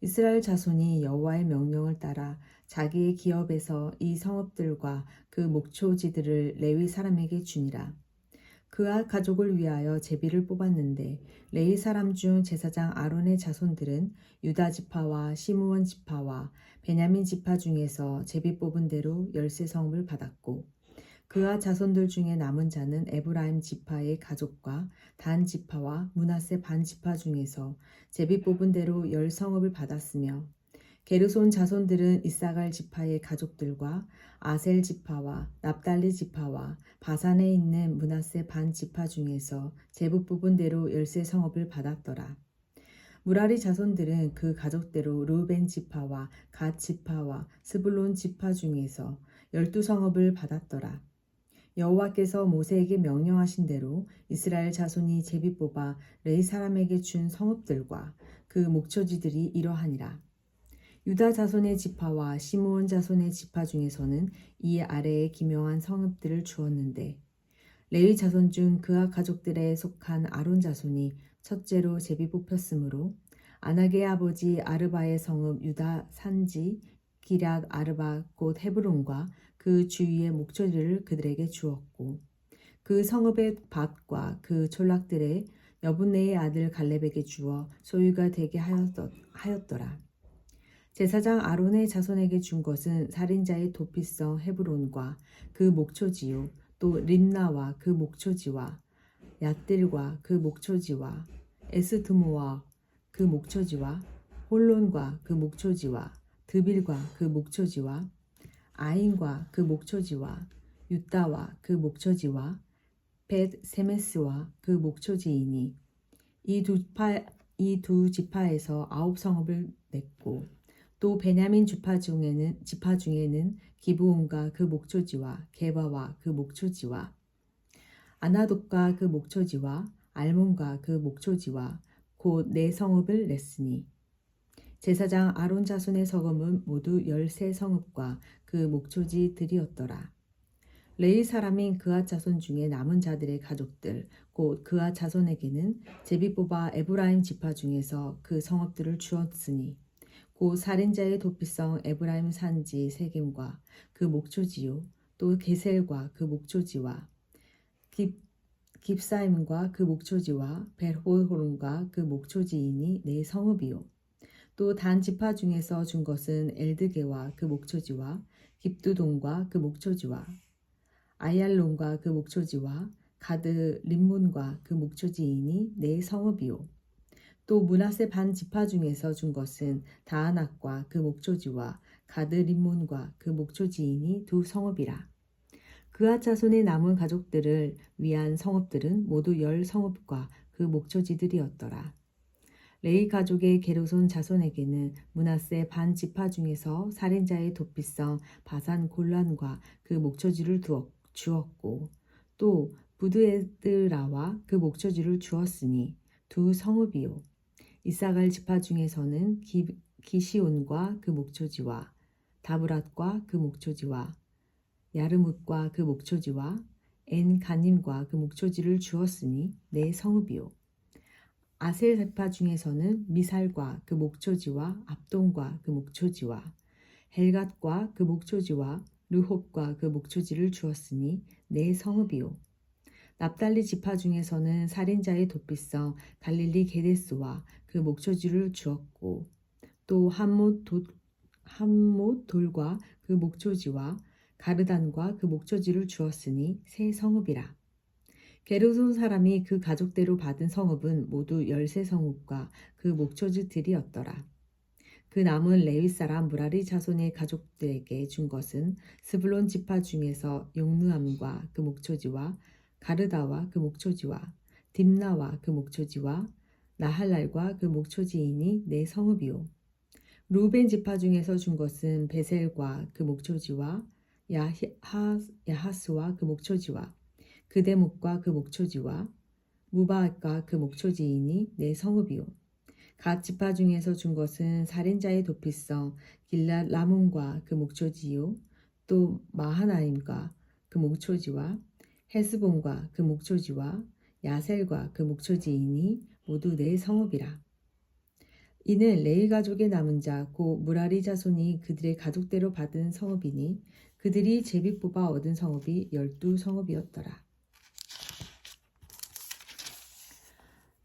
이스라엘 자손이 여호와의 명령을 따라 자기의 기업에서 이 성읍들과 그 목초지들을 레위 사람에게 주니라. 그와 가족을 위하여 제비를 뽑았는데 레위 사람 중 제사장 아론의 자손들은 유다 지파와 시므온 지파와 베냐민 지파 중에서 제비 뽑은 대로 열세 성읍을 받았고 그와 자손들 중에 남은 자는 에브라임 지파의 가족과 단 지파와 문하세 반 지파 중에서 제비 뽑은 대로 열 성읍을 받았으며 게르손 자손들은 이사갈 지파의 가족들과 아셀 지파와 납달리 지파와 바산에 있는 문하세 반 지파 중에서 제부 뽑은 대로 열세 성읍을 받았더라. 무라리 자손들은 그 가족대로 루벤 지파와 갓 지파와 스불론 지파 중에서 열두 성읍을 받았더라. 여호와께서 모세에게 명령하신 대로 이스라엘 자손이 제비 뽑아 레이 사람에게 준 성읍들과 그 목초지들이 이러하니라. 유다 자손의 지파와 시므온 자손의 지파 중에서는 이 아래에 기명한 성읍들을 주었는데 레위 자손 중 그와 가족들에 속한 아론 자손이 첫째로 제비 뽑혔으므로 아낙의 아버지 아르바의 성읍 유다 산지 기랏 아르바 곧 헤브론과 그 주위의 목초지를 그들에게 주었고 그 성읍의 밭과 그 촌락들의 여분네의 아들 갈렙에게 주어 소유가 되게 하였더라. 제사장 아론의 자손에게 준 것은 살인자의 도피성 헤브론과 그 목초지요 또 림나와 그 목초지와 얏들과 그 목초지와 에스드모와 그 목초지와 홀론과 그 목초지와 드빌과 그 목초지와 아인과 그 목초지와 유다와 그 목초지와 벳 세메스와 그 목초지이니 이두 지파에서 아홉 성읍을 냈고 또 베냐민 주파 중에는 지파 중에는 기브온과 그 목초지와 게바와 그 목초지와 아나돗과 그 목초지와 알몬과 그 목초지와 곧 네 성읍을 냈으니 제사장 아론 자손의 성읍은 모두 열세 성읍과 그 목초지 들이었더라. 레이 사람인 그아 자손 중에 남은 자들의 가족들 곧 그아 자손에게는 제비 뽑아 에브라임 지파 중에서 그 성읍들을 주었으니 곧 살인자의 도피성 에브라임 산지 세겜과 그 목초지요 또 게셀과 그 목초지와 깁 깁사임과 그 목초지와 벨호론과 그 목초지이니 네 성읍이요 또 단 지파 중에서 준 것은 엘드게와 그 목초지와 깁두동과 그 목초지와 아얄론과 그 목초지와 가드 림문과 그 목초지이니 네 성읍이요 또 문하세 반 지파 중에서 준 것은 다하낙과 그 목초지와 가드 림몬과 그 목초지이니 두 성읍이라 그아 자손의 남은 가족들을 위한 성읍들은 모두 열 성읍과 그 목초지들이었더라. 레이 가족의 게르손 자손에게는 문하세 반 지파 중에서 살인자의 도피성 바산 골란과 그 목초지를 주었고 또 부드에드라와 그 목초지를 주었으니 두 성읍이요. 이사갈 지파 중에서는 기, 기시온과 그 목초지와 다브랏과 그 목초지와 야르뭇과 그 목초지와 엔 가님과 그 목초지를 주었으니 내 성읍이요 아셀 세파 중에서는 미살과 그 목초지와 압동과 그 목초지와 헬갓과 그 목초지와 르홉과 그 목초지를 주었으니 내 성읍이요. 납달리 지파 중에서는 살인자의 도피성 갈릴리 게데스와 그 목초지를 주었고 또 한못 돌과 그 목초지와 가르단과 그 목초지를 주었으니 새 성읍이라. 게르손 사람이 그 가족대로 받은 성읍은 모두 열세 성읍과 그 목초지들이었더라. 그 남은 레위 사람 무라리 자손의 가족들에게 준 것은 스불론 지파 중에서 용누암과 그 목초지와 가르다와 그 목초지와 딥나와 그 목초지와 나할랄과 그 목초지이니 네 성읍이요. 루벤 지파 중에서 준 것은 베셀과 그 목초지와 야하, 야하스와 그 목초지와 그 대목과 그 목초지와 무바앗과 그 목초지이니 내 성읍이요. 갓 지파 중에서 준 것은 살인자의 도피성 길랏 라몬과 그 목초지요. 또 마하나임과 그 목초지와 헤스본과 그 목초지와 야셀과 그 목초지이니 모두 내 성읍이라. 이는 레이 가족의 남은 자 고 무라리 자손이 그들의 가족대로 받은 성읍이니 그들이 제비 뽑아 얻은 성읍이 열두 성읍이었더라.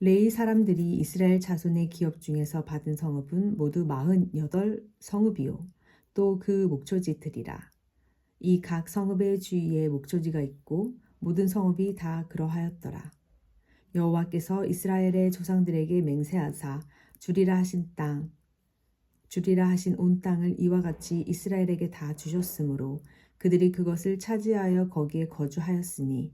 레이 사람들이 이스라엘 자손의 기업 중에서 받은 성읍은 모두 마흔 여덟 성읍이요. 또 그 목초지들이라. 이 각 성읍의 주위에 목초지가 있고 모든 성읍이 다 그러하였더라. 여호와께서 이스라엘의 조상들에게 맹세하사 주리라 하신 땅, 주리라 하신 온 땅을 이와 같이 이스라엘에게 다 주셨으므로 그들이 그것을 차지하여 거기에 거주하였으니